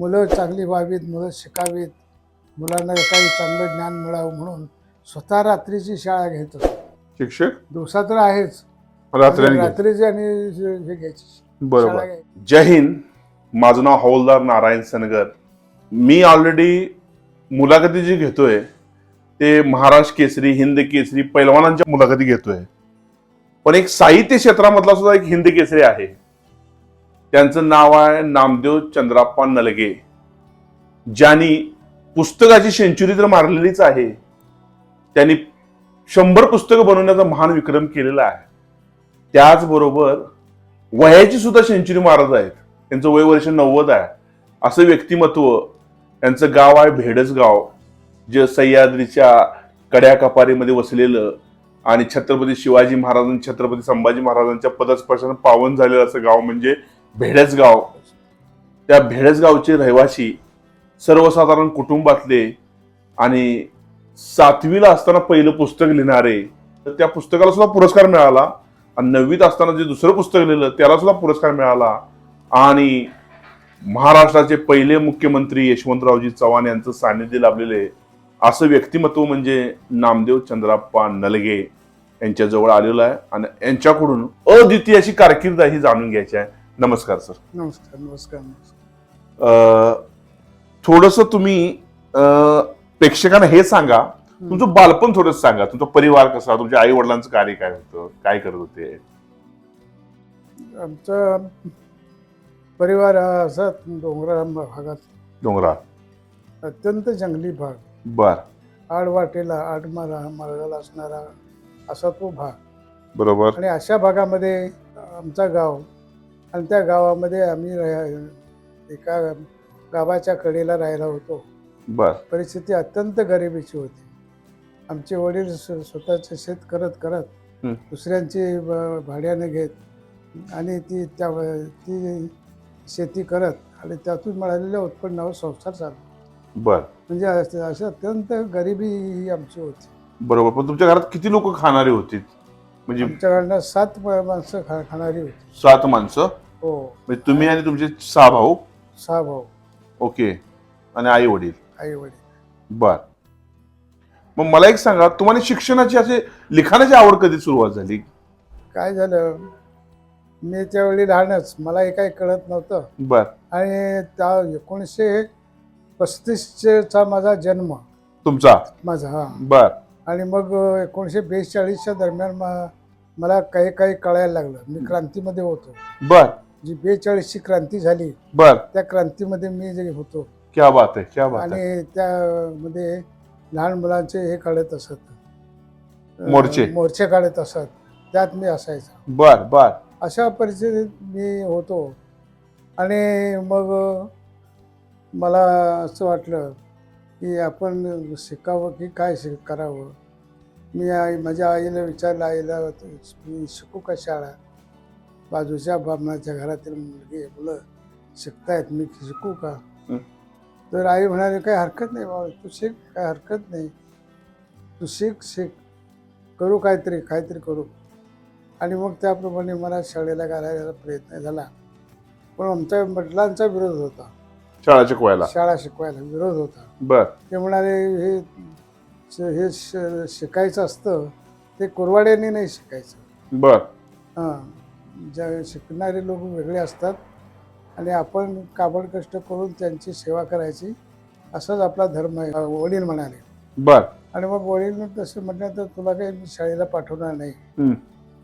मुलं चांगली व्हावीत मुलं शिकावीत. मुलांना काही चांगलं ज्ञान मिळावं म्हणून स्वतः रात्रीची शाळा घेत असतो शिक्षक? दिवसा तर आहेच. रात्री रात्रीची आणि हे घ्यायची. शाळा बरोबर घ्यायची. जय हिंद. माझं नाव हौलदार नारायण सनगर. मी ऑलरेडी मुलाखती जी घेतोय. ते महाराष्ट्र केसरी हिंद केसरी पैलवानांच्या मुलाखती घेतोय. पण एक साहित्य क्षेत्रामधला सुद्धा एक हिंद केसरी आहे. त्यांचं नाव आहे नामदेव चंद्राप्पा नलगे. ज्यांनी पुस्तकाची सेंचुरी तर मारलेलीच आहे. त्यांनी शंभर पुस्तकं बनवण्याचा महान विक्रम केलेला आहे. त्याचबरोबर वयाची सुद्धा सेंचुरी मारत आहेत. त्यांचं वय वर्ष नव्वद आहे. असं व्यक्तिमत्व त्यांचं गाव आहे भेडस गाव जे सह्याद्रीच्या कड्या कपारीमध्ये वसलेलं आणि छत्रपती शिवाजी महाराजांनी छत्रपती संभाजी महाराजांच्या पदस्पर्शानं पावन झालेलं असं गाव म्हणजे भेडसगाव त्या भेडसगावचे रहिवासी सर्वसाधारण कुटुंबातले आणि सातवीला असताना पहिलं पुस्तक लिहिणारे तर त्या पुस्तकाला सुद्धा पुरस्कार मिळाला. आणि नववीत असताना जे दुसरं पुस्तक लिहिलं त्याला सुद्धा पुरस्कार मिळाला. आणि महाराष्ट्राचे पहिले मुख्यमंत्री यशवंतरावजी चव्हाण यांचं सान्निध्य लाभलेले असं व्यक्तिमत्व म्हणजे नामदेव चंद्राप्पा नलगे यांच्याजवळ आलेलं आहे. आणि यांच्याकडून अद्वितीय अशी कारकीर्द ही जाणून घ्यायची आहे. नमस्कार सर. नमस्कार नमस्कार नमस्कार. थोडस तुम्ही प्रेक्षकांना हे सांगा. तुमचं बालपण थोडंसं सांगा. तुमचा परिवार कसा? तुमच्या आई वडिलांचं कार्य काय होतं? काय करत होते? आमचा परिवार असा डोंगराळ भागात. डोंगरा. अत्यंत जंगली भाग. बर. आडवाटेला आडमारा मार्गाला असणारा असा तो भाग. बरोबर. आणि अशा भागामध्ये आमचा गाव आणि त्या गावामध्ये आम्ही राह- एका गावाच्या कडेला राहायला होतो. बर. परिस्थिती अत्यंत गरिबीची होती. आमचे वडील स्व- स्वतःचे शेत करत करत हं. दुसऱ्यांची भाड्याने घेत आणि ती त्या ती शेती करत आणि त्यातून मिळालेल्या उत्पन्नावर संसार चालला बर. म्हणजे असं असं अत्यंत गरिबी ही आमची होती. बरोबर. पण तुमच्या घरात किती लोक खाणारी होती? म्हणजे आमच्याकडनं सात माणसं खा खाणारी होती. सात माणसं? हो. म्हणजे तुम्ही आणि तुमचे सहा भाऊ? सहा भाऊ. ओके. आणि आई वडील? आई वडील. बर. मग मला एक सांगा तुम्हाला शिक्षणाची असे लिखाणाची आवड कधी सुरुवात झाली? काय झालं मी त्यावेळी लहानच मला हे काही कळत नव्हतं. बर. आणि त्या एकोणीसशे पस्तीसचा माझा जन्म. तुमचा? माझा हा. बर. आणि मग एकोणीसशे बेचाळीसच्या दरम्यान म- मला काही काही कळायला लागलं. मी क्रांतीमध्ये होतो. बर. जी बेचाळीसची क्रांती झाली बर. त्या क्रांतीमध्ये मी जे होतो. क्या बात आहे क्या बात आहे. आणि त्यामध्ये लहान मुलांचे हे काढत असत. अं, मोर्चे. मोर्चे काढत असत. त्यात मी असायचा. बर बर. अशा परिस्थितीत मी होतो. आणि मग मला असं वाटलं की आपण शिकावं की काय शिक करावं मी आई माझ्या आईला विचारलं आईला "तू- मी शिकू का शाळा? बाजूच्या बामणाच्या घरातील मुलगी मुलं शिकतायत मी शिकू का. तर आई म्हणाली काही हरकत नाही बाबा तू शिक काय हरकत नाही. तू शिक शिक. करू काहीतरी काहीतरी करू. आणि मग त्याप्रमाणे मला शाळेला घालायला प्रयत्न झाला. पण आमच्या वडिलांचा विरोध होता. शाळा शिकवायला. शाळा शिकवायला विरोध होता. बर. ते म्हणाले हे हे श- शिकायचं असतं ते कुरवाड्यांनी नाही शिकायचं. बर. हां. ज्या शिकणारे लोक वेगळे असतात आणि आपण काबड कष्ट करून त्यांची सेवा करायची असाच आपला धर्म आहे वडील म्हणाले. बर. आणि मग वडील तसं म्हटलं तर तुला काही शाळेला पाठवणार नाही.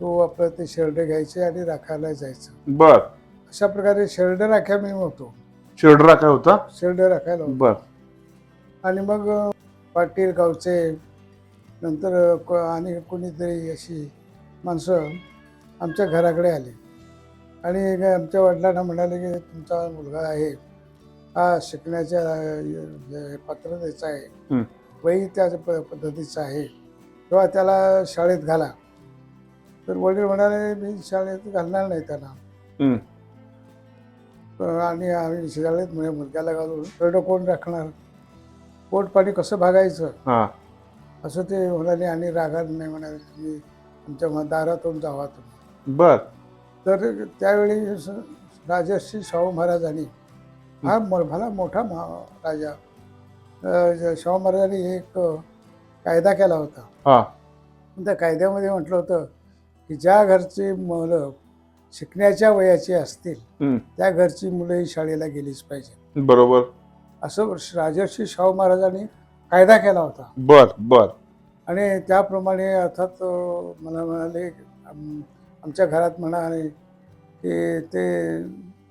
तू आपलं ते शेरडे घ्यायचे आणि राखायला जायचं. बर. अशा प्रकारे शेरडे राख्या मी होतो. चिरडरा काय होता? शेरडे राखायला. बर. आणि मग पाटील गावचे नंतर को- आणि कोणीतरी अशी माणसं आमच्या घराकडे आली. आणि आमच्या वडिलांना म्हणाले की तुमचा मुलगा आहे. हा शिकण्याच्या पात्रतेचा आहे. वही त्या प- पद्धतीचा आहे. तेव्हा त्याला शाळेत घाला. तर वडील म्हणाले मी शाळेत घालणार नाही त्याला. आणि आम्ही शाळेत मुलग्याला घालून कोण राखणार? पोट पाणी कसं भागायचं? हा. असं ते म्हणाले आणि रागात नाही म्हणाले तुम्ही आमच्या म- दारातून जावा तुम्ही. बर. तर त्यावेळी स- राजर्षी शाहू महाराजांनी हा म- भला मोठा महा- राजा अं, ज- शाहू महाराजांनी एक अं, कायदा केला होता. हा. त्या कायद्यामध्ये म्हटलं होतं की ज्या घरची मुलं शिकण्याच्या वयाची असतील हम्म. त्या घरची मुलं ही शाळेला गेलीच पाहिजे बरोबर. असं राजर्षी शाहू महाराजांनी कायदा केला होता. बर बर. आणि त्याप्रमाणे अर्थात मला म्हणाले आम- आमच्या घरात म्हणाले की ते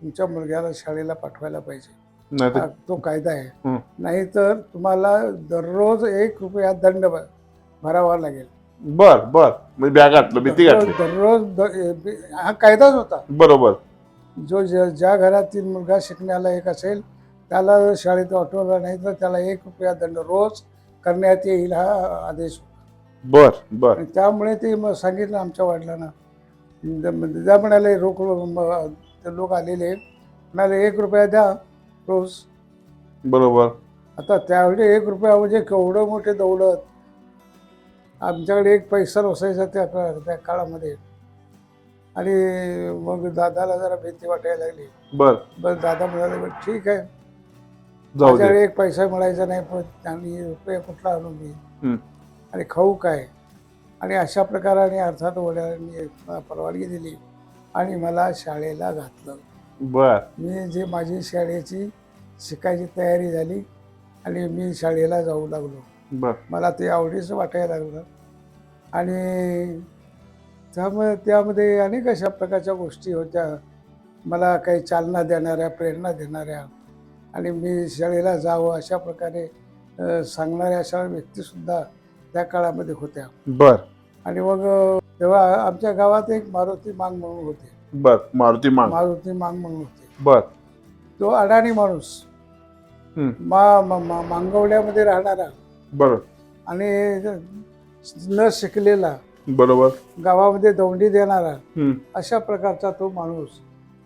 तुमच्या मुलग्याला शाळेला पाठवायला पाहिजे. नाही तर हा तो कायदा आहे. हं. नाहीतर तुम्हाला दररोज एक रुपया दंड भ- भरावा लागेल. बर बर. म्हणजे बॅग घातलं भीती घातली. दररोज दररोज द- हा कायदाच होता. बरोबर. जो ज- ज्या घरातील मुलगा शिकण्याला एक असेल त्याला जर शाळेत पाठवला नाही तर त्याला एक रुपया दंड रोज करण्यात येईल हा आदेश बर बर. त्यामुळे ते मग सांगितलं आमच्या वडिलांना. द- द्या म्हणाले रोख लोक आलेले म्हणाले एक रुपया द्या रोज. बरोबर. आता त्यावेळी एक रुपया म्हणजे केवढं मोठे दौलत. आमच्याकडे एक पैसा नसायचा त्या त्या काळामध्ये. आणि मग दादाला जरा भीती वाटायला लागली. बर. बस दादा म्हणाले "बरं, ठीक आहे. जाऊ दे. एक पैसा मिळायचा नाही पण आणि रुपये कुठला आणून हम्म. आणि खाऊ काय? आणि अशा प्रकाराने अर्थात वडिलांनी मला परवानगी दिली आणि मला शाळेला घातलं. बर. मी जे माझी शाळेची शिकायची तयारी झाली आणि मी शाळेला जाऊ लागलो. बर. मला ते आवडीचं वाटायला लागलं. आणि त्यामुळे त्यामध्ये अनेक अशा प्रकारच्या गोष्टी होत्या. मला काही चालना देणाऱ्या प्रेरणा देणाऱ्या आणि मी शाळेला जावं अशा प्रकारे सांगणाऱ्या अशा व्यक्तीसुद्धा त्या काळामध्ये होत्या. बर. आणि मग तेव्हा आमच्या गावात एक मारुती मांग म्हणून होते. बर मारुती मांग. मारुती मांग म्हणून होते. बर. तो अडाणी माणूस. मा मा- मा- मांगवड्यामध्ये राहणारा बर. आणि न शिकलेला बरोबर. गावामध्ये दौंडी देणारा. अशा प्रकारचा तो माणूस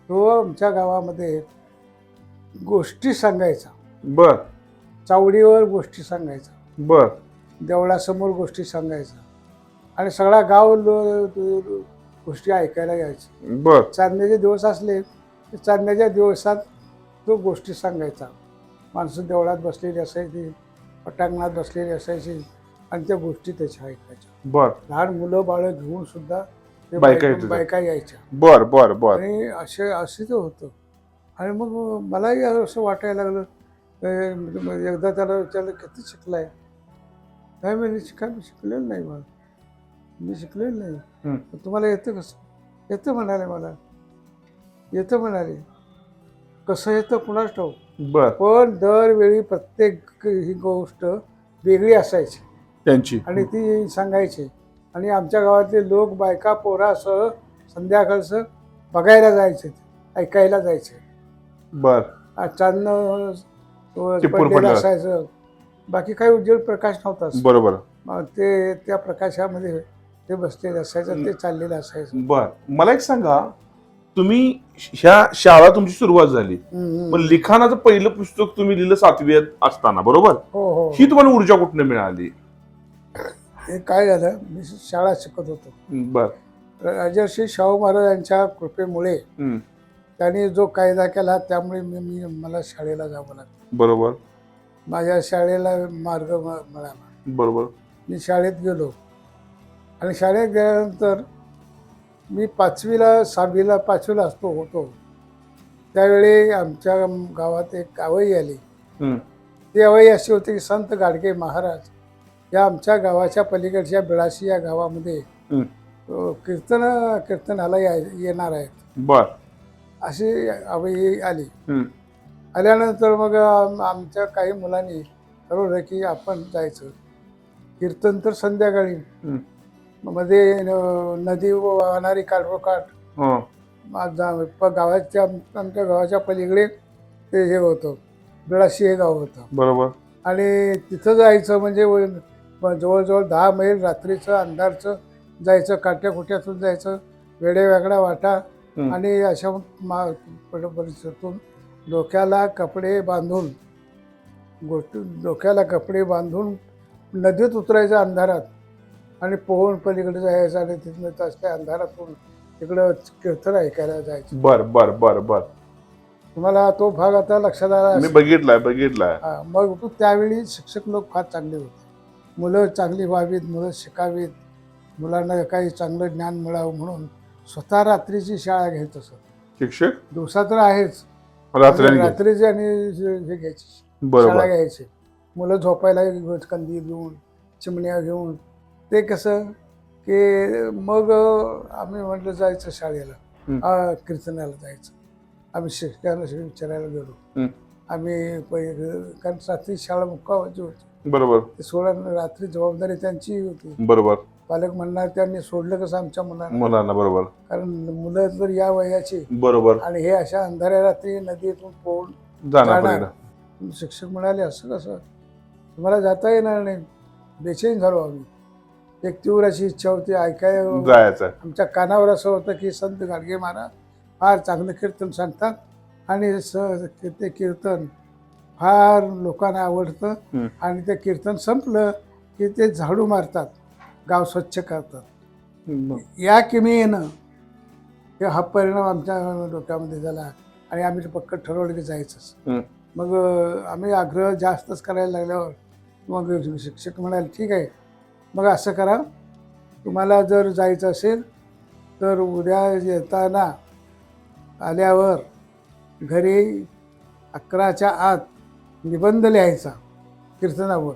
तो आमच्या गावामध्ये गोष्टी सांगायचा. बर. चावडीवर गोष्टी सांगायचा. बर. देवळासमोर गोष्टी सांगायचा. आणि सगळा गाव लो- गोष्टी ऐकायला यायचे. बर. चांदण्याचे दिवस असले की चांदण्याच्या दिवसात तो गोष्टी सांगायचा. माणसं देवळात बसलेली असायची पटांगणात बसलेली असायची आणि त्या गोष्टी त्याच्या ऐकायच्या. बर. लहान मुलं बाळं घेऊन सुद्धा ते बायका बायका येत होत्या. बायका यायच्या. बर बर बर. आणि असे असे ते होतं. आणि मग मलाही असं वाटायला लागलं मग एकदा त्याला विचारलं किती शिकलाय? काय म्हणजे शिकाय मी शिकलेलं नाही मला मी शिकलेलं नाही. हम्म. "मग तुम्हाला येतं कसं? येतं म्हणाले मला. येतं म्हणाले. कसं येतं कुणाच बर. पण दरवेळी प्रत्येक ही गोष्ट वेगळी असायची. त्यांची. आणि ती सांगायची. आणि आमच्या गावातले लोक बायका पोरासह संध्याकाळचं बघायला जायचे ऐकायला जायचे. बर. चांदणं पडलेलं. असायचं. बाकी काही उज्ज्वल प्रकाश नव्हताच बरोबर. मग ते त्या प्रकाशामध्ये ते बसलेले असायचं ते चाललेलं असायचं. बर. मला एक सांगा तुम्ही ह्या शाळा तुमची सुरुवात झाली. हम्म, पण. लिखाणाचं पहिलं पुस्तक तुम्ही लिहिलं सातवीत असताना बरोबर? हो हो. ही तुम्हाला ऊर्जा कुठनं मिळाली? हे काय झालं मी शाळा शिकत होतो. बर. राजर्षी शाहू महाराजांच्या कृपेमुळे हम्म. त्यांनी जो कायदा केला त्यामुळे मी मी मला शाळेला जावं लागलं. बरोबर. माझ्या शाळेला मार्ग म- मिळाला. बरोबर. मी शाळेत गेलो. आणि शाळेत गेल्यानंतर मी पाचवीला सहावीला पाचवीला असतो होतो. त्यावेळी आमच्या गावात एक आवई आली. हम्म. ती आवई अशी होती की संत गाडगे महाराज या आमच्या गावाच्या पलीकडच्या बिळाशी या गावामध्ये हम्म. अ, कीर्तन कीर्तनाला या येणार आहेत. बर. अशी आवई आली. आल्यानंतर मग आम- आमच्या काही मुलांनी ठरवलं की आपण जायचं कीर्तन तर संध्याकाळी. मध्ये नदी वाहणारी काठोकाठ हं. गावाच्या आमच्या गावाच्या पलीकडे ते हे होतं बिळाशी हे गाव होतं बरोबर आणि तिथं जायचं म्हणजे जवळजवळ दहा मैल रात्रीचं अंधारचं जायचं काट्या कुट्यातून जायचं वेड्या वेगळ्या वाटा. आणि अशा मा डोक्याला कपडे बांधून गोष्ट डोक्याला कपडे बांधून नदीत उतरायचं अंधारात आणि पोहून पलीकडे जायचं आणि तिथनं तसल्या अंधारातून तिकडं कीर्तन ऐकायला जायचं. बर बर बर बर. तुम्हाला तो भाग आता लक्षात आला मी. बघितलाय बघितलाय. हा, मग तो त्यावेळी शिक्षक लोक फार चांगले होते. मुलं चांगली व्हावीत मुलं शिकावीत मुलांना काही चांगलं ज्ञान मिळावं म्हणून स्वतः रात्रीची शाळा घेत असत. शिक्षक? दिवसा तर आहेच. रात्री रात्रीची आणि हे घ्यायची. शाळा घ्यायची. मुलं झोपायला कंदील घेऊन चिमण्या घेऊन. ते कसं की मग आम्ही म्हटलं जायचं शाळेला. कीर्तनाला जायचं. आम्ही शिक्षकाला विचारायला गेलो. आम्ही कारण रात्री शाळा मुक्कावायची होती. बरोबर. सोडा रात्री जबाबदारी त्यांची होती. बरोबर. पालक म्हणणार त्यांनी सोडलं कसं आमच्या मुलांना? मुलांना बरोबर. कारण मुलं जर या वयाची बरोबर. आणि हे अशा अंधाऱ्या रात्री नदीतून पोहून जाणार शिक्षक म्हणाले असं कसं? तुम्हाला जाता येणार नाही. बेचैन झालो आम्ही. एक तीव्र अशी इच्छा होती ऐकाय जायचं. आमच्या कानावर असं होतं की संत गाडगे महाराज फार चांगलं कीर्तन सांगतात आणि स ते कीर्तन फार लोकांना आवडतं. आणि ते कीर्तन संपलं की ते झाडू मारतात. गाव स्वच्छ करतात. या किमी येणं हे हा परिणाम आमच्या डोक्यामध्ये झाला आणि आम्ही पक्क ठरवलं की जायचंच. मग आम्ही आग्रह जास्तच करायला लागल्यावर मग शिक्षक म्हणाले ठीक आहे. मग असं करा. तुम्हाला जर जायचं असेल तर उद्या येताना आल्यावर घरी अकराच्या आत निबंध लिहायचा कीर्तनावर.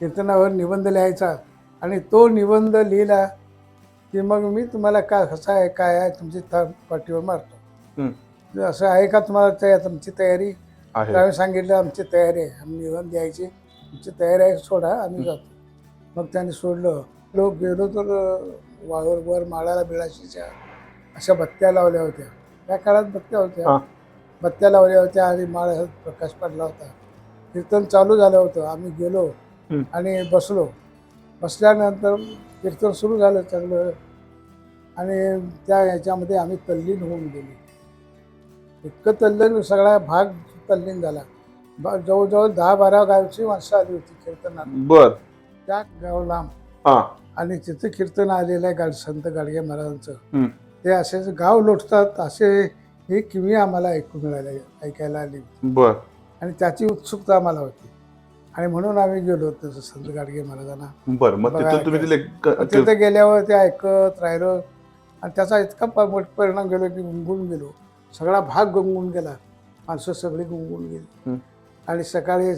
कीर्तनावर निबंध लिहायचा. आणि तो निबंध लिहिला की मग मी तुम्हाला काय कसं आहे काय आहे तुमची था पाठीवर मारतो. जर असं आहे का तुम्हाला तया तुमची तयारी? आम्ही सांगितलं आमची तयारी आहे. आम्ही निबंध द्यायची आमची तयारी आहे सोडा आम्ही जातो. मग त्यांनी सोडलं. लोक गेलो तर अं, वावर वर माळाला बिळाशीच्या अशा बत्त्या लावल्या होत्या. त्या काळात बत्त्या. होत्या. बत्त्या लावल्या होत्या आणि माळा प्रकाश पडला होता. कीर्तन चालू झालं होतं. आम्ही गेलो. आणि बसलो. बसल्यानंतर कीर्तन सुरू झालं चांगलं. आणि त्या याच्यामध्ये आम्ही तल्लीन होऊन गेलो. इतकं तल्लीन सगळा भाग तल्लीन झाला. जवळजवळ दहा बारा गावची माणसं आली होती कीर्तनात. बर. त्या गाव लांब हा. आणि तिथे कीर्तन आलेलं आहे गाड संत गाडगे महाराजांचं. ते असेच गाव लोटतात असे हे किमी आम्हाला ऐकू मिळाले ऐकायला आली. बर. आणि त्याची उत्सुकता आम्हाला होती. आणि म्हणून आम्ही गेलो तसं संत गाडगे महाराजांना. बर मग तिथून तुम्ही तिले तिथे गेल्यावर ते ऐकत राहिलो. आणि त्याचा इतका प- मोठा परिणाम गेलो की गुंगून गेलो. सगळा भाग गुंगून गेला. माणसं सगळी गुंगून गेली. हं. आणि सकाळी हे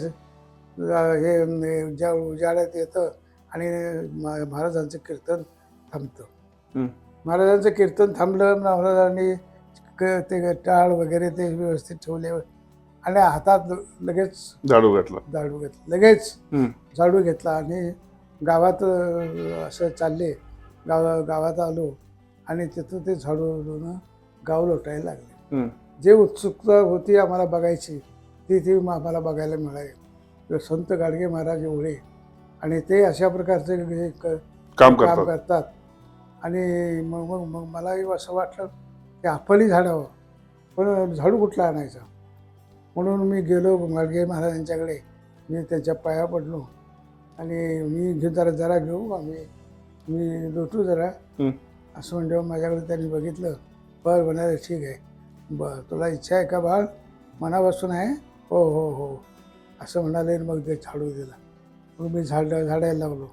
ज्या उजाड्यात येतं आणि म- महाराजांचं कीर्तन थांबतं. हं. महाराजांचं कीर्तन थांबलं महाराजांनी क- ते टाळ वगैरे ते व्यवस्थित ठेवले. आणि हातात लगेच झाडू घातला. झाडू घेतलं लगेच. झाडू घेतला आणि गावात असं चालले. गाव गावात आलो आणि तिथं ते झाडू गाव लोटायला लागले. जे उत्सुकता होती आम्हाला बघायची ती ती आम्हाला बघायला मिळाली. संत गाडगे महाराज एवढे आणि ते अशा प्रकारचे काम काम करतात. आणि मग मग मग मलाही असं वाटलं की आपणही झाडावं. पण झाडू कुठला आणायचा? म्हणून मी गेलो गाडगे महाराजांच्याकडे. मी त्यांच्या पाया पडलो. आणि मी घेऊ जरा जरा घेऊ आम्ही मी लोटू जरा. असं म्हणजे माझ्याकडे त्यांनी बघितलं. बरं म्हणाले ठीक आहे. बरं तुला इच्छा आहे का बाळ? मनापासून आहे? हो हो हो. असं म्हणाले मग ते झाडू दिला. मग मी झाड झाडायला लागलो.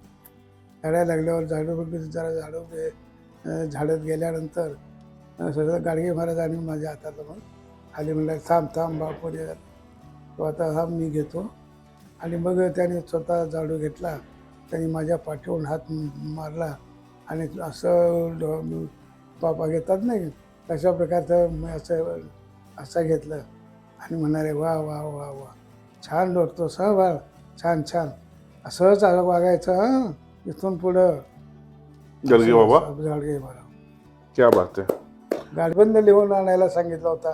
झाडायला लागल्यावर झाडू जरा झाडू झाडत गेल्यानंतर सगळं गाडगे महाराज आणि माझ्या हाताला मग खाली म्हणलं थांब थांब बापूर. तो आता हा मी घेतो. आणि मग त्याने स्वतः झाडू घेतला. त्यांनी माझ्या पाठीवरून हात मारला. आणि असं बापा घेतात नाही तशा प्रकारचं मी असं असं घेतलं. आणि म्हणाले वा वा वा वा छान लोटतोस हं बाळ छान छान. असंच वागायचं हं इथून पुढं. गर्गे बाबा? गाडगे बाबा. क्या बात आहे. गाडबंद लिहून आणायला सांगितला होता.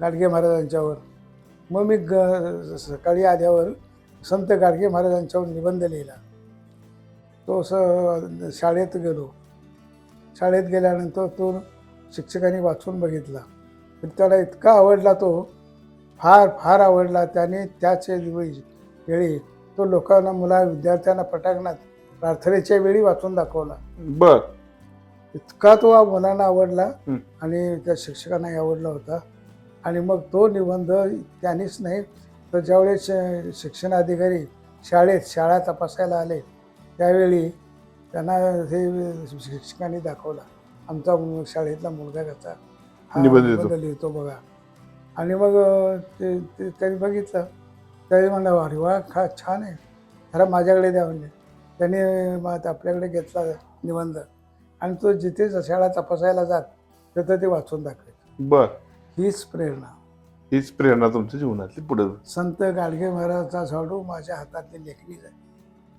गाडगे महाराजांच्यावर. मग मी ग सकाळी आल्यावर संत गाडगे महाराजांच्यावर निबंध लिहिला. तो स शाळेत गेलो. शाळेत गेल्यानंतर तो शिक्षकांनी वाचून बघितला. तर त्याला इतका आवडला तो फार फार आवडला त्याने त्याच वेळी वेळी तो लोकांना मुला विद्यार्थ्यांना पटांगणात प्रार्थनेच्या वेळी वाचून दाखवला. बर. इतका तो मुलांना आवडला. आणि त्या शिक्षकांनाही आवडला होता. आणि मग तो निबंध त्यांनीच नाही तर ज्यावेळेस अ, शिक्षणाधिकारी शाळेत शाळा तपासायला आले त्यावेळी त्यांना हे शिक्षकांनी दाखवला. आमचा शाळेतला मुलगा कसा हा निबंध लिहितो. बघा. आणि मग ते त्यांनी बघितलं. त्यावेळी म्हणलं अरे वा खा छान आहे. जरा माझ्याकडे द्या म्हणजे. त्यांनी मग आपल्याकडे घेतला निबंध. आणि तो जिथे शाळा तपासायला जात तिथं ते वाचून दाखवायचं. बर. हीच प्रेरणा. हीच प्रेरणा तुमच्या जीवनातली पुढे. संत गाडगे महाराजचा झाडू माझ्या हातातली लेखणी झाली.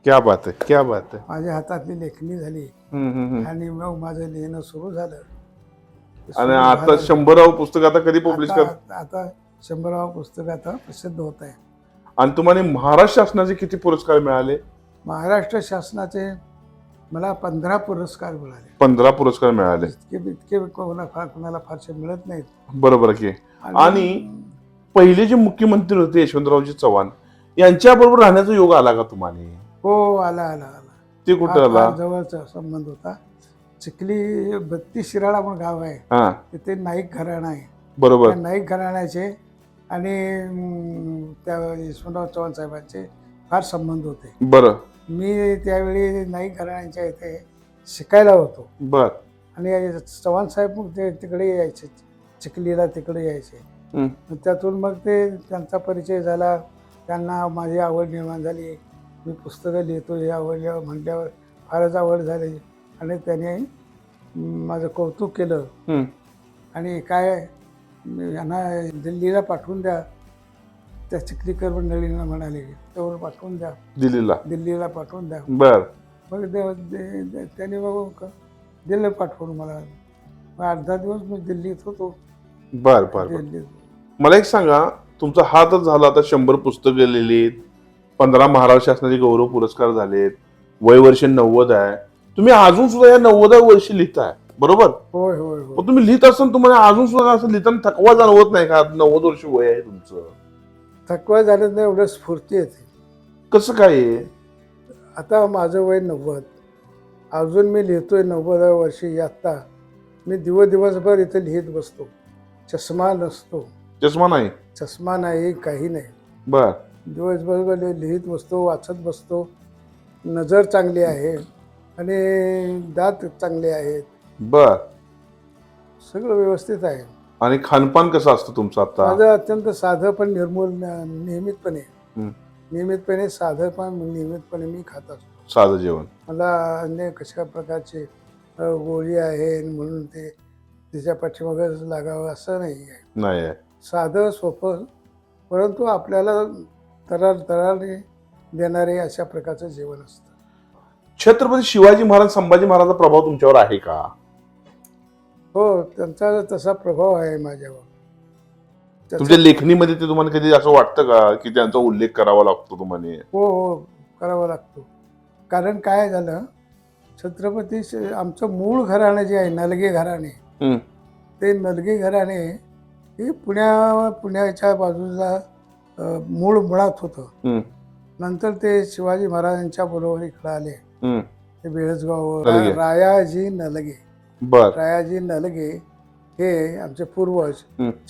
क्या बात आहे क्या बात आहे. माझ्या हातातली लेखणी झाली. आणि मग माझं लिहिणं सुरू झालं. आणि आता. शंभरावं पुस्तक आता कधी पब्लिश कर आता आता शंभरावं पुस्तक आता प्रसिद्ध होत आहे आणि तुम्हाला महाराष्ट्र शासनाचे किती पुरस्कार मिळाले? महाराष्ट्र शासनाचे मला पंधरा पुरस्कार मिळाले. पंधरा पुरस्कार मिळाले. इतके इतके कोणा फार कोणाला फारसे मिळत नाहीत. बरोबर की. आणि- पहिले जे मुख्यमंत्री होते यशवंतरावजी चव्हाण यांच्या बरोबर राहण्याचा योग आला का तुम्हाला? हो आला आला आला. ते कुठे आला? जवळचा संबंध होता. चिखली बत्तीस शिराळा म्हणून गाव आहे. हा. तिथे नाईक घराणा आहे. बरोबर. नाईक घराण्याचे आणि त्या यशवंतराव चव्हाण साहेबांचे फार संबंध होते. बरं. मी त्यावेळी नाईक घराण्यांच्या इथे शिकायला होतो. बर. आणि चव्हाण साहेब मग ते तिकडे यायचे चिखलीला तिकडे यायचे. त्यातून मग ते त्यांचा परिचय झाला. त्यांना माझी आवड निर्माण झाली. मी पुस्तकं लिहितो हे आवड म्हटल्यावर फारच आवड झाली. आणि त्याने माझं कौतुक केलं. आणि काय यांना दिल्लीला पाठवून द्या. त्या चिखलीकर मंडळींना म्हणाले तेवढं पाठवून द्या. दिल्लीला. दिल्लीला पाठवून द्या. बर. मग ते- ते- ते- त्यांनी मग क- दिलं पाठवून मला. मग अर्धा दिवस मी दिल्लीत होतो. बर बर बर. दिल्लीत. मला एक सांगा तुमचा हा तर झाला आता शंभर पुस्तकं लिहिलीत पंधरा महाराष्ट्र शासनाचे गौरव पुरस्कार झालेत वय वर्ष नव्वद आहे. तुम्ही अजून सुद्धा या नव्वदा वर्षी लिहिताय बरोबर? होय होय होय. मग तुम्ही लिहित असताना तुम्हाला अजून सुद्धा असं लिहिताना थकवा जाणवत नाही का? नव्वद वर्ष वय आहे तुमचं. थकवा झालं नाही एवढं स्फूर्ती येते. कसं काय आहे? आता माझं वय नव्वद. अजून मी लिहितोय नव्वदाव्या वर्षी आत्ता. मी दिवस दिवसभर इथं लिहित बसतो. चष्मा नसतो. चष्मा नाही? चष्मा नाही काही नाही. बर. दिवसभर लि- लिहित बसतो वाचत बसतो. नजर चांगली आहे आणि दात चांगले आहेत. बर. सगळं व्यवस्थित आहे. आणि खानपान कसं असतं तुमचं आता? माझं अत्यंत साधं पण निर्मूल नियमितपणे. हं. नियमितपणे साधं पण नियमितपणे मी खात असतो. साधं जेवण. मला अन्य कशा प्रकारची अ, गोळी आहे म्हणून ते तिच्या पाठीमागं लागावं असं नाही आहे. नाही आहे. साधं सोपं परंतु आपल्याला तरार तरारी देणारे अशा प्रकारचं जेवण असतं. छत्रपती शिवाजी महाराज संभाजी महाराजचा प्रभाव तुमच्यावर आहे का? हो त्यांचा तसा प्रभाव आहे माझ्यावर तुमच्या लेखणीमध्ये ते तुम्हाला कधी असं वाटतं का की त्यांचा उल्लेख करावा लागतो तुम्हाला हो हो करावा लागतो कारण काय झालं छत्रपती आमचं मूळ घराणं जे आहे नलगे घराणे. ते नलगे घराणे हे पुण्या पुण्याच्या बाजूला मूळ मुळात होतं. नंतर ते शिवाजी महाराजांच्या बरोबर इकडं आले. ते बेळसगाव. रायाजी नलगे बर. रायाजी नलगे हे आमचे पूर्वज.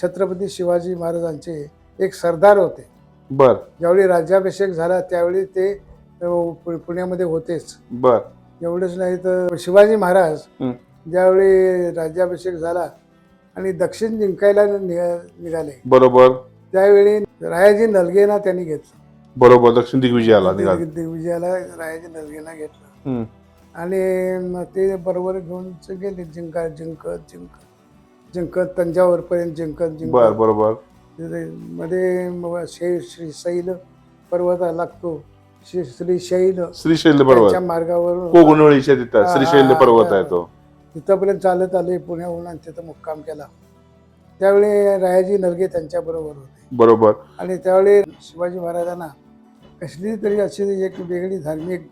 छत्रपती शिवाजी महाराजांचे एक सरदार होते. बर. ज्यावेळी राज्याभिषेक झाला त्यावेळी ते अ, पु- पुण्यामध्ये होतेच. बर. एवढंच नाही तर शिवाजी महाराज हं. ज्यावेळी राज्याभिषेक झाला आणि दक्षिण जिंकायला निघा- निघाले. बरोबर. त्यावेळी रायाजी नलगेना त्यांनी घेतलं. बरोबर. दक्षिण दिग्विजयाला निघाल. दिग्विजयाला रायाजी नलगेना घेतलं. आणि ते बरोबर घेऊन गेले जिंका जिंकत जिंकत. जिंकत तंजावरपर्यंत जिंकत बर जिंकत बरोबर. तिथे मध्ये मग शे श्री शैल पर्वत लागतो. श्री श्री शैल श्रीशैल्य त्यांच्या पर्वत. मार्गावर कोगनोळीच्या तिथं. श्रीशैल्य हा, पर्वत. आहे तो. तिथंपर्यंत चालत आले पुण्याहून आणि तिथं मुक्काम केला. त्यावेळी रायाजी नलगे त्यांच्याबरोबर होते. बरोबर. आणि त्यावेळी शिवाजी महाराजांना कसली तरी अशी एक वेगळी धार्मिक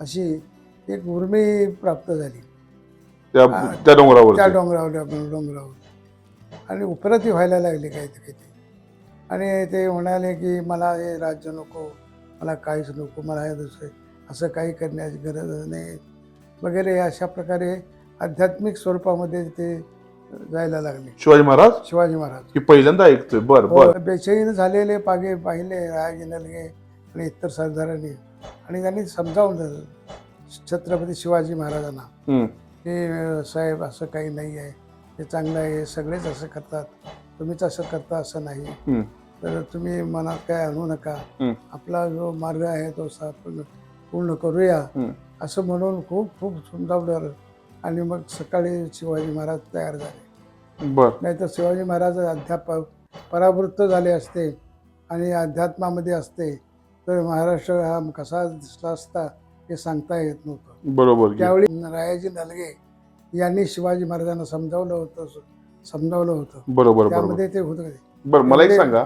अशी एक उर्मी प्राप्त झाली. त्या हा. त्या त्या डोंगरावर डोंगरावर डोंगर- डोंगरावर. आणि उपरती व्हायला लागली काही ते काही आणि ते म्हणाले की मला हे राज्य नको मला काहीच नको मला हे दुसरं असं काही करण्याची गरज नाही. वगैरे अशा प्रकारे आध्यात्मिक स्वरूपामध्ये ते जायला लागले. शिवाजी महाराज? शिवाजी महाराज. ही पहिल्यांदा ऐकतोय. बर बर. हो, बेचैन झालेले पागे पाहिले राज नलगे आणि इतर सरदारांनी. आणि त्यांनी समजावलं छत्रपती शिवाजी महाराजांना. अं, साहेब असं काही नाही आहे. हे चांगलं आहे हे सगळेच असं करतात. तुम्हीच असं करता असं नाही. तर तुम्ही मनात काय आणू नका. आपला जो मार्ग आहे तो पूर्ण करूया. असं म्हणून खूप खूप समजावलं आणि मग सकाळी शिवाजी महाराज तयार झाले. नाहीतर शिवाजी महाराज अध्याप परावृत्त झाले असते आणि अध्यात्मामध्ये असते. तर महाराष्ट्र हा कसा दिसला असता? हे सांगता येत नव्हतं. बरोबर की. त्यावेळी रायाजी नलगे यांनी शिवाजी महाराजांना समजावलं होतं समजावलं होतं. बरोबर त्यामध्ये ते होतं बर मला एक सांगा.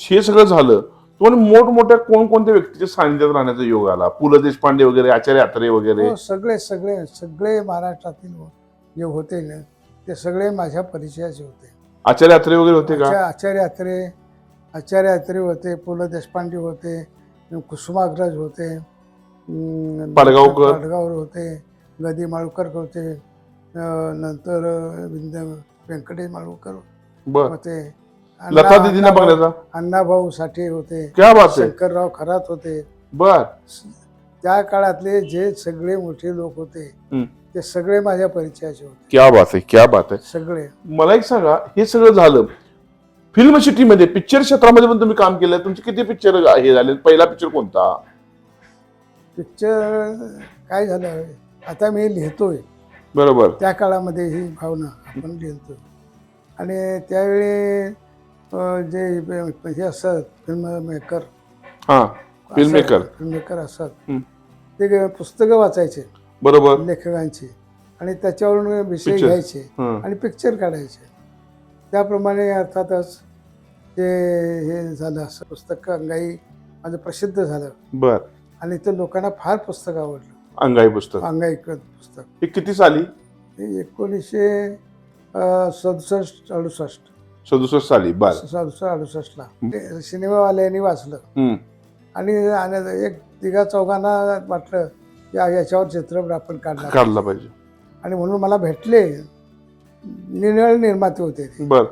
हे सगळं झालं तुम्हाला मोठमोठ्या कोणकोणत्या व्यक्तीच्या सानिध्यात राहण्याचा योग आला? पु ल देशपांडे वगैरे आचार्य आत्रे वगैरे? हो सगळे सगळे सगळे महाराष्ट्रातील जे होते ना ते सगळे माझ्या परिचयाचे होते. आचार्य आत्रे वगैरे होते का? आचा- आचार्य अत्रे आचार्य अत्रे होते पु ल देशपांडे होते कुसुमाग्रज होते पाडगावकर. होते गदी माळुकर होते अं, नंतर विंध्य व्यंकटेश माळुकर बर. होते. लता दिदींना बघण्याचा? अण्णाभाऊ साठे होते. क्या बात आहे. शंकरराव खरात होते. बर. त्या काळातले जे सगळे मोठे लोक होते हम्म. ते सगळे माझ्या परिचयाचे होते. क्या बात आहे क्या बात आहे. सगळे. मला एक सांगा हे सगळं झालं फिल्म सिटीमध्ये पिक्चर क्षेत्रामध्ये पण तुम्ही काम केलं तुमचे किती पिक्चर हे झाले? पहिला पिक्चर कोणता? पिक्चर काय झालं? आता मी लिहितोय. बरोबर. त्या काळामध्ये ही भावना आपण लिहितोय. आणि त्यावेळी अं, जे हे असत फिल्म मेकर हा Filmmaker. फिल्म मेकर असत. ते पुस्तकं वाचायचे. बरोबर. लेखकांची. आणि त्याच्यावरून विषय Picture. घ्यायचे. हं. आणि पिक्चर काढायचे. त्याप्रमाणे अर्थातच ते हे झालं असं पुस्तक अंगाई माझं प्रसिद्ध झालं. बर. आणि ते लोकांना फार पुस्तक आवडलं. अंगाई पुस्तक. अंगाई पुस्तक. हे किती साली? एकोणीसशे सदुसष्ट अडुसष्ट. सदुसष्ट साली बर. सदुसष्ट अडुसष्टला. ते सिनेमावाल्यांनी वाचलं. आणि आणि एक तिघा चौघांना वाटलं की याच्यावर चित्रपट आपण काढला काढला पाहिजे. आणि म्हणून मला भेटले. निर्णय निर्माते होते बर.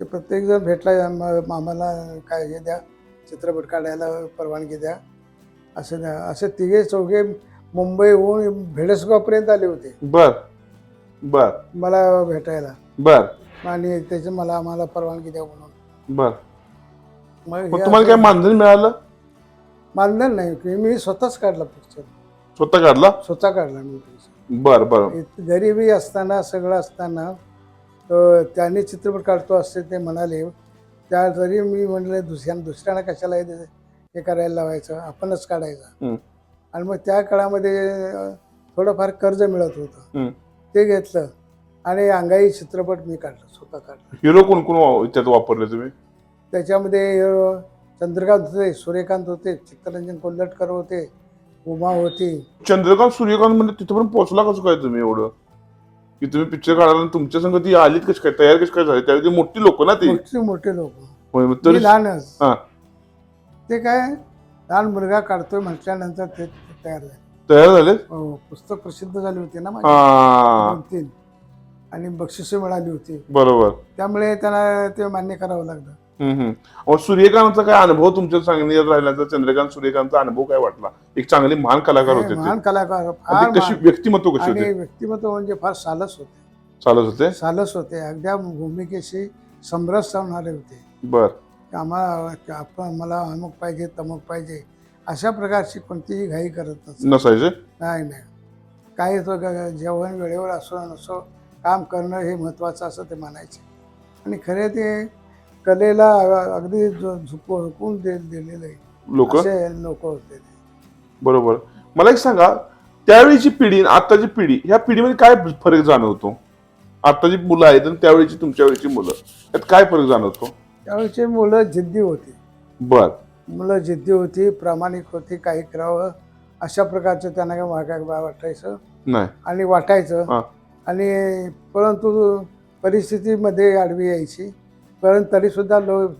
ते प्रत्येक जण भेटला म- आम्हाला काय हे द्या चित्रपट काढायला परवानगी द्या. असं द्या असे तिघे चौघे मुंबईहून भेडसगावपर्यंत आले होते. बर बर. मला भेटायला. बर. आणि त्याची मला आम्हाला परवानगी द्या म्हणून. बर. मग मग हे तुम्हाला काय असं- मानधन मिळालं? मानधन नाही की मी स्वतःच काढला पिक्चर स्वतः काढला? स्वतः काढला मी पिक्चर बर बर. गरिबी असताना सगळं असताना अं, त्यांनी चित्रपट काढतो असते ते म्हणाले. त्या तरी मी म्हणलं दुसऱ्या दुसऱ्याला कशाला हे दे- हे करायला लावायचं आपणच काढायचं. आणि मग त्या काळामध्ये थोडंफार कर्ज मिळत होतं. ते घेतलं आणि अंगाई चित्रपट मी काढला स्वतः काढला. हिरो कोण कोण त्यात वापरले तुम्ही? त्याच्यामध्ये अं, चंद्रकांत होते सूर्यकांत होते चित्तरंजन कोल्हटकर होते उमा होती. चंद्रकांत सूर्यकांत म्हणजे तिथपर्यंत पोहोचला कसं काय तुम्ही एवढं? की तुम्ही पिक्चर काढायला तुमच्या संग ती आलीत कशी काय? तयार कशी काय झाली? त्यावेळी मोठी लोक ना ती? मोठे मोठे लोक. लहानच. ते काय लहान मुलगा काढतोय म्हटल्यानंतर ते तयार झाले. तयार झाले? हो, पुस्तक प्रसिद्ध झाली होती ना माझी. दोन तीन. आणि बक्षिसं मिळाली होती. बरोबर. त्यामुळे त्यांना ते मान्य करावं लागलं. हम्म, हम्म. अहो, सूर्यकांतचा काय अनुभव तुमच्या सांगण्यात राहिल्याचा चंद्रकांत सूर्यकांतचा अनुभव काय वाटला? एक चांगले महान कलाकार होते ते. महान कलाकार आणि फार ते कशी महान. व्यक्तिमत्व कशी आणि होते? व्यक्तिमत्व म्हणजे फार सालस होते. चालत होते? सालस होते. अगद्या भूमिकेशी समरस होते. बर. आम्हाला आपण मला अमुक पाहिजे तमुक पाहिजे अशा प्रकारची कोणतीही घाई करत नसायचे? नाही नाही. काही तो जेवण वेळेवर असो नसो काम करणं हे महत्त्वाचं असं ते मानायचे आणि खरे ते कलेला अगदी झुक हुकून दे दिलेले लोक? लोक होते. बरोबर. मला एक सांगा त्यावेळीची पिढी आणि आताची पिढी ह्या पिढीमध्ये काय फरक जाणवतो? आताची मुलं आहेत आणि त्यावेळीची तुमच्या वेळीची मुलं यात काय फरक जाणवतो? त्यावेळेचे मुलं जिद्दी होती. बर. मुलं जिद्दी होती प्रामाणिक होती काही करावं अशा प्रकारचं त्यांना काय वागाय वाटायचं. नाही. आणि वाटायचं. आणि परंतु परिस्थितीमध्ये आडवी यायची. परंतु तरीसुद्धा लोक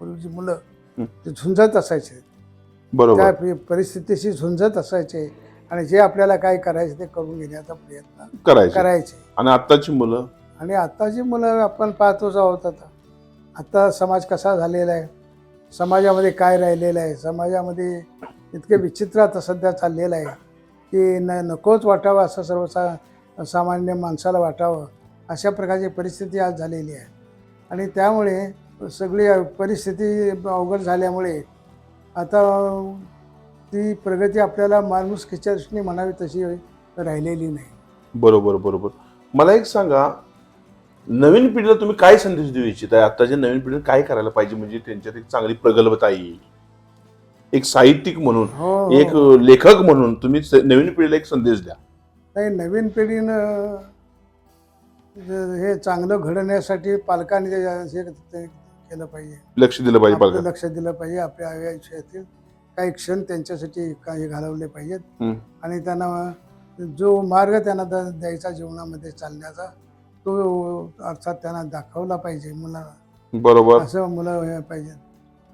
पूर्वीची मुलं. ते झुंजत असायचे. त्या बरोबर परिस्थितीशी झुंजत असायचे. आणि जे आपल्याला काय करायचे ते करून घेण्याचा प्रयत्न करायचे. आणि आताची मुलं? आणि आत्ताची मुलं आपण पाहतोच आहोत आता. आता समाज कसा झालेला आहे? समाजामध्ये काय राहिलेलं आहे? समाजामध्ये इतके विचित्र आता सध्या चाललेलं आहे की न नकोच वाटावं असं सर्व सा सामान्य माणसाला वाटावं. अशा प्रकारची परिस्थिती आज झालेली आहे. आणि त्यामुळे सगळी परिस्थिती अवघड झाल्यामुळे आता ती प्रगती आपल्याला माणूस दृष्टीने म्हणावी तशी राहिलेली नाही. बरोबर बरोबर. मला एक सांगा नवीन पिढीला तुम्ही काय संदेश देऊ इच्छिताय आताच्या नवीन पिढीला काय करायला पाहिजे म्हणजे त्यांच्यात एक चांगली प्रगल्भता येईल. एक साहित्यिक म्हणून हो हो. एक लेखक म्हणून तुम्ही नवीन पिढीला एक संदेश द्या. नाही नवीन पिढीनं हे चांगलं घडण्यासाठी पालकांनी केलं पाहिजे. लक्ष दिलं पाहिजे पालकांना. लक्ष दिलं पाहिजे आपल्या आयुष्यातील काही क्षण त्यांच्यासाठी काही घालवले पाहिजेत. आणि त्यांना जो मार्ग त्यांना द्यायचा जीवनामध्ये चालण्याचा तो अर्थात त्यांना दाखवला पाहिजे मुलांना बरोबर. असं मुलं हे पाहिजे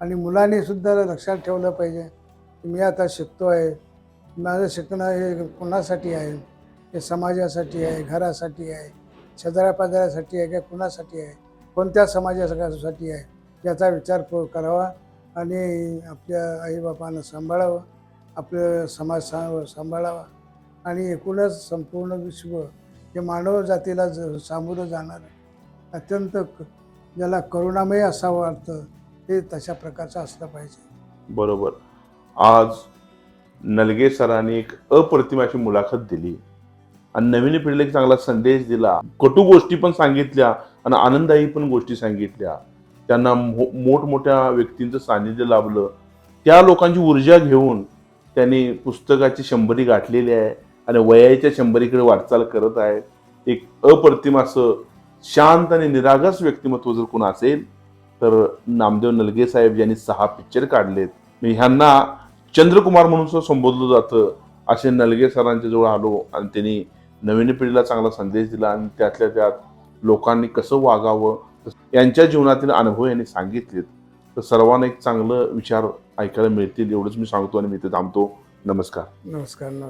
आणि मुलांनी सुद्धा लक्षात ठेवलं पाहिजे की मी आता शिकतो आहे. माझं शिकणं हे कोणासाठी आहे? हे समाजासाठी आहे घरासाठी आहे शेजाऱ्यापाजाऱ्यासाठी आहे का कुणासाठी आहे? कोणत्या समाजासाठी आहे? याचा विचार करावा आणि आपल्या आईबापांना सांभाळावं. आपलं समाज सा सांभाळावा. आणि एकूणच संपूर्ण विश्व हे मानव जातीला ज सामोरं जाणार अत्यंत ज्याला करुणामय असावं वाटतं ते तशा प्रकारचं असलं पाहिजे. बरोबर. आज नलगे सरांनी एक अप्रतिम अशी मुलाखत दिली. आणि नवीन पिढीला एक चांगला संदेश दिला. कटू गोष्टी पण सांगितल्या आणि आनंददायी पण गोष्टी सांगितल्या. त्यांना मो- मोठमोठ्या व्यक्तींचं सानिध्य लाभलं. त्या लोकांची ऊर्जा घेऊन त्यांनी पुस्तकाची शंभरी गाठलेली आहे. आणि वयाच्या शंभरीकडे वाटचाल करत आहेत. एक अप्रतिम असं शांत आणि निरागस व्यक्तिमत्व जर कोण असेल तर नामदेव नलगे साहेब यांनी सहा पिक्चर काढलेत. मी ह्यांना चंद्रकुमार म्हणून संबोधलं जातं. असे नलगे सरांच्या जवळ आलो आणि त्यांनी नवीन पिढीला चांगला संदेश दिला आणि त्यातल्या त्यात लोकांनी कसं वागावं यांच्या जीवनातील अनुभव यांनी सांगितलेत. तर सर्वांना एक चांगलं विचार ऐकायला मिळतील एवढंच मी सांगतो आणि मी इथे थांबतो. नमस्कार. नमस्कार नमस्कार.